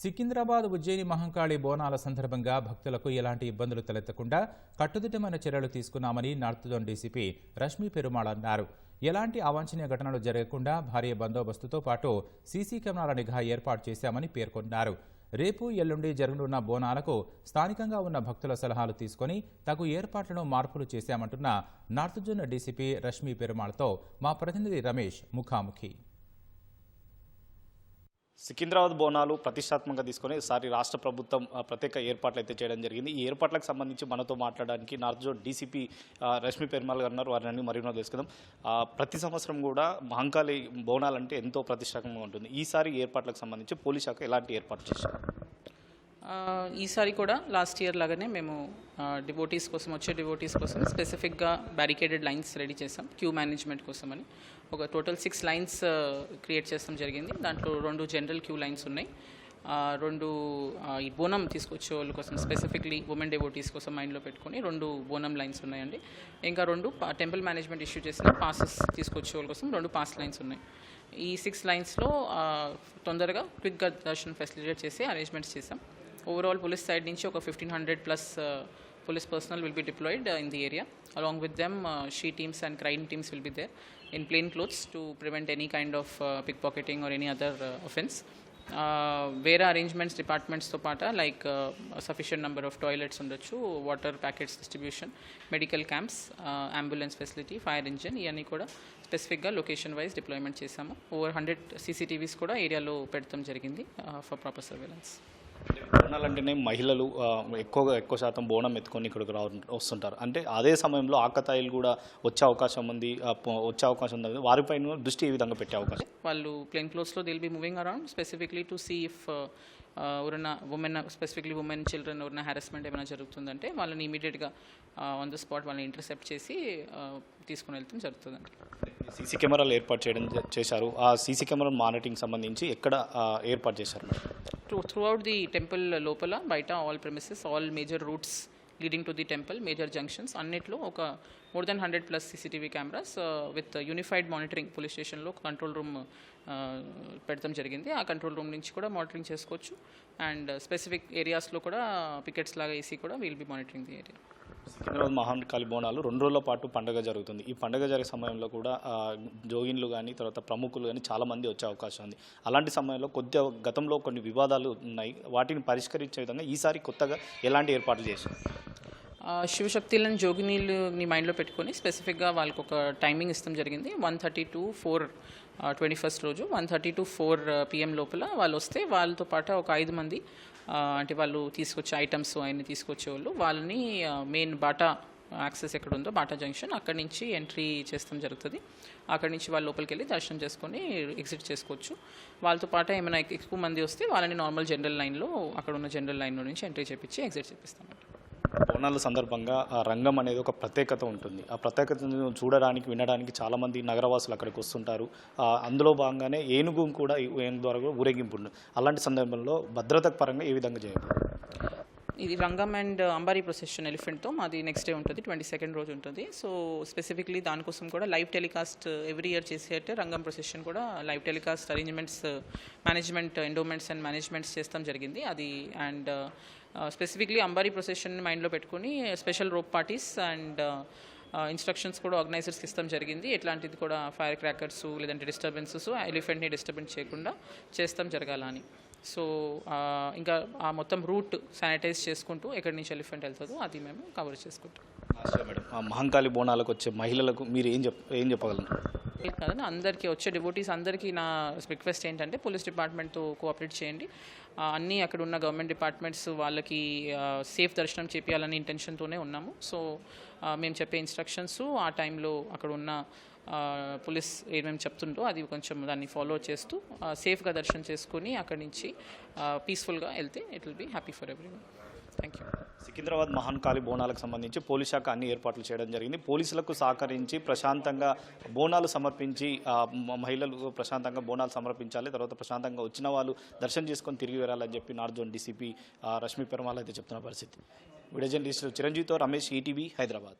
సికింద్రాబాద్ ఉజ్జయిని మహంకాళి బోనాల సందర్భంగా భక్తులకు ఎలాంటి ఇబ్బందులు తలెత్తకుండా కట్టుదిట్టమైన చర్యలు తీసుకున్నామని north zone DCP Rashmi Perumal అన్నారు. ఎలాంటి అవాంఛనీయ ఘటనలు జరగకుండా భారీ బందోబస్తుతో పాటు సీసీ కెమెరాల నిఘా ఏర్పాటు చేశామని పేర్కొన్నారు. రేపు ఎల్లుండి జరగనున్న బోనాలకు స్థానికంగా ఉన్న భక్తుల సలహాలు తీసుకొని తగు ఏర్పాట్లను మార్పులు చేశామంటున్న నార్త్ జోన్ డీసీపీ రష్మి పెరుమాళ్తో మా ప్రతినిధి రమేష్ ముఖాముఖి. సికింద్రాబాద్ బోనాలు ప్రతిష్టాత్మకంగా తీసుకొని ఈసారి రాష్ట్ర ప్రభుత్వం ప్రత్యేక ఏర్పాట్లు అయితే చేయడం జరిగింది. ఈ ఏర్పాట్లకు సంబంధించి మనతో మాట్లాడడానికి north zone DCP Rashmi Perumal గారు ఉన్నారు. వారిని మరిన్నో తెలుసుకుందాం. ప్రతి సంవత్సరం కూడా మహంకాళి బోనాలంటే ఎంతో ప్రతిష్టాత్మకంగా ఉంటుంది. ఈసారి ఏర్పాట్లకు సంబంధించి పోలీస్ శాఖ ఎలాంటి ఏర్పాట్లు చేశారు ఈసారి కూడా లాస్ట్ ఇయర్ లాగానే మేము డివోటీస్ కోసం వచ్చే డివోటీస్ కోసం స్పెసిఫిక్గా బ్యారికేడెడ్ లైన్స్ రెడీ చేసాం క్యూ మేనేజ్మెంట్ కోసం అని ఒక టోటల్ సిక్స్ లైన్స్ క్రియేట్ చేస్తాం జరిగింది. దాంట్లో రెండు జనరల్ క్యూ లైన్స్ ఉన్నాయి. రెండు ఈ బోనం తీసుకొచ్చే వాళ్ళ కోసం స్పెసిఫిక్లీ ఉమెన్ డివోటీస్ కోసం మైండ్లో పెట్టుకొని రెండు బోనం లైన్స్ ఉన్నాయండి. ఇంకా రెండు టెంపుల్ మేనేజ్మెంట్ ఇష్యూ చేసిన పాసెస్ తీసుకొచ్చే వాళ్ళ కోసం రెండు పాస్ లైన్స్ ఉన్నాయి. ఈ సిక్స్ లైన్స్లో తొందరగా క్విక్గా దర్శనం ఫెసిలిటేట్ చేసి అరేంజ్మెంట్స్ చేసాం. ఓవరాల్ పోలీస్ సైడ్ నుంచి ఒక fifteen hundred plus police personnel will be deployed uh, in the area. Along with them, uh, she teams and crime teams will be there in plain clothes to prevent any kind of uh, pickpocketing or any other uh, offense. వేరే arrangements డిపార్ట్మెంట్స్తో పాటు like sufficient number of toilets ఉండొచ్చు water packets distribution medical camps ambulance facility fire engine ఇవన్నీ కూడా స్పెసిఫిక్గా location wise deployment చేశాము over hundred CCTVs కూడా ఏరియాలో పెడతాం జరిగింది ఫర్ ప్రాపర్ సర్వేలెన్స్ బోనాలు అంటేనే మహిళలు ఎక్కువగా ఎక్కువ శాతం బోనం ఎత్తుకొని ఇక్కడికి రా వస్తుంటారు. అంటే అదే సమయంలో ఆకతాయిలు కూడా వచ్చే అవకాశం ఉంది వచ్చే అవకాశం ఉంది. వారిపైన దృష్టి ఏ విధంగా పెట్టే అవకాశం? వాళ్ళు plain క్లోత్స్లో will be moving around specifically to see if ఎవరైనా ఉమెన్ స్పెసిఫిక్లీ ఉమెన్ చిల్డ్రన్ ఎవరైనా హెరాస్మెంట్ ఏమైనా జరుగుతుందంటే వాళ్ళని ఇమీడియట్గా ఆన్ ద స్పాట్ వాళ్ళని ఇంటర్సెప్ట్ చేసి తీసుకుని వెళ్తాం జరుగుతుందండి. సీసీ కెమెరాలు ఏర్పాటు చేయడం చేశారు. ఆ సీసీ కెమెరా మానిటరింగ్ సంబంధించి ఎక్కడ ఏర్పాటు చేశారు? Madam throughout the temple లోపల బయట all premises all major routes leading to the temple major junctions అన్నిట్లో ఒక more than hundred plus CCTV cameras with unified monitoring police స్టేషన్లో కంట్రోల్ రూమ్ పెడతాం జరిగింది. ఆ కంట్రోల్ రూమ్ నుంచి కూడా మానిటరింగ్ చేసుకోవచ్చు. అండ్ స్పెసిఫిక్ ఏరియాస్లో కూడా పికెట్స్ లాగా వేసి కూడా we'll be monitoring the area Secunderabad Mahakali Bonalu రెండు రోజుల పాటు పండగ జరుగుతుంది. ఈ పండగ జరిగే సమయంలో కూడా జోగిన్లు కానీ తర్వాత ప్రముఖులు కానీ చాలామంది వచ్చే అవకాశం ఉంది. అలాంటి సమయంలో కొద్దిగా గతంలో కొన్ని వివాదాలు ఉన్నాయి. వాటిని పరిష్కరించే విధంగా ఈసారి కొత్తగా ఎలాంటి ఏర్పాట్లు చేశారు? ఆ, శివశక్తిలను జోగినీలని మైండ్లో పెట్టుకొని స్పెసిఫిక్గా వాళ్ళకి ఒక టైమింగ్ ఇస్తాం జరిగింది. One thirty to four twenty first రోజు one thirty to four PM లోపల వాళ్ళు వస్తే వాళ్ళతో పాటు ఒక ఐదు మంది అంటే వాళ్ళు తీసుకొచ్చే ఐటమ్స్ అవన్నీ తీసుకొచ్చే వాళ్ళు వాళ్ళని మెయిన్ బాటా యాక్సెస్ ఎక్కడ ఉందో బాటా జంక్షన్ అక్కడి నుంచి ఎంట్రీ చేస్తాం జరుగుతుంది. అక్కడి నుంచి వాళ్ళు లోపలికి వెళ్ళి దర్శనం చేసుకొని ఎగ్జిట్ చేసుకోవచ్చు. వాళ్ళతో పాటు ఏమైనా ఎక్కువ మంది వస్తే వాళ్ళని నార్మల్ జనరల్ లైన్లో అక్కడ ఉన్న జనరల్ లైన్లో నుంచి ఎంట్రీ చేపించి ఎగ్జిట్ చేపిస్తాం బోనాల సందర్భంగా ఆ రంగం అనేది ఒక ప్రత్యేకత ఉంటుంది. ఆ ప్రత్యేకతను చూడడానికి వినడానికి చాలామంది నగరవాసులు అక్కడికి వస్తుంటారు. అందులో భాగంగానే ఏనుగు కూడా ఏనుగు ద్వారా కూడా ఊరేగింపు ఉంటుంది అలాంటి సందర్భంలో భద్రత పరంగా ఏ విధంగా చేయాలి? ఇది రంగం అండ్ అంబారీ ప్రొసెషన్ ఎలిఫెంట్తో మాది నెక్స్ట్ డే ఉంటుంది ట్వంటీ సెకండ్ రోజు ఉంటుంది. సో స్పెసిఫిక్లీ దానికోసం కూడా లైవ్ టెలికాస్ట్ ఎవ్రీ ఇయర్ చేసేటే రంగం ప్రొసెషన్ కూడా live telecast arrangements management endowments and management చేస్తాం జరిగింది. అది అండ్ స్పెసిఫిక్లీ అంబారీ ప్రొసెషన్ మైండ్లో పెట్టుకుని special rope parties and instructions కూడా ఆర్గనైజర్స్కి ఇస్తాం జరిగింది. ఎట్లాంటిది కూడా ఫైర్ క్రాకర్స్ లేదంటే డిస్టర్బెన్సెస్ ఎలిఫెంట్ని డిస్టర్బెన్స్ చేయకుండా చేస్తాం జరగాలని. సో ఇంకా ఆ మొత్తం రూట్ శానిటైజ్ చేసుకుంటూ ఎక్కడి నుంచి ఎలిఫెంట్ వెళ్తుందో అది మేము కవర్ చేసుకుంటాం. మేడం ఆ మహంకాళి బోనాలకు వచ్చే మహిళలకు మీరు ఏం చెప్ ఏం చెప్పగలరు? కదండి అందరికీ వచ్చే డివోటీస్ అందరికీ నా రిక్వెస్ట్ ఏంటంటే పోలీస్ డిపార్ట్మెంట్తో కోఆపరేట్ చేయండి. అన్నీ అక్కడ ఉన్న గవర్నమెంట్ డిపార్ట్మెంట్స్ వాళ్ళకి సేఫ్ దర్శనం చేపించాలని ఇంటెన్షన్తోనే ఉన్నాము. సో మేము చెప్పే ఇన్స్ట్రక్షన్స్ ఆ టైంలో అక్కడ ఉన్న పోలీస్ ఏమేమి చెప్తుందో అది కొంచెం దాన్ని ఫాలో చేస్తూ సేఫ్గా దర్శనం చేసుకొని అక్కడి నుంచి పీస్ఫుల్గా వెళ్తే it will be happy for every thank you Secunderabad Mahankali బోనాలకు సంబంధించి పోలీస్ శాఖ అన్ని ఏర్పాట్లు చేయడం జరిగింది. పోలీసులకు సహకరించి ప్రశాంతంగా బోనాలు సమర్పించి మహిళలు ప్రశాంతంగా బోనాలు సమర్పించాలి తర్వాత ప్రశాంతంగా వచ్చిన వాళ్ళు దర్శనం చేసుకొని తిరిగి వెళ్ళాలని చెప్పి north zone DCP Rashmi Perumal అయితే చెప్తున్న పరిస్థితి. వీడియో జర్నలిస్టు చిరంజీవితో రమేష్ ఈటీవీ హైదరాబాద్.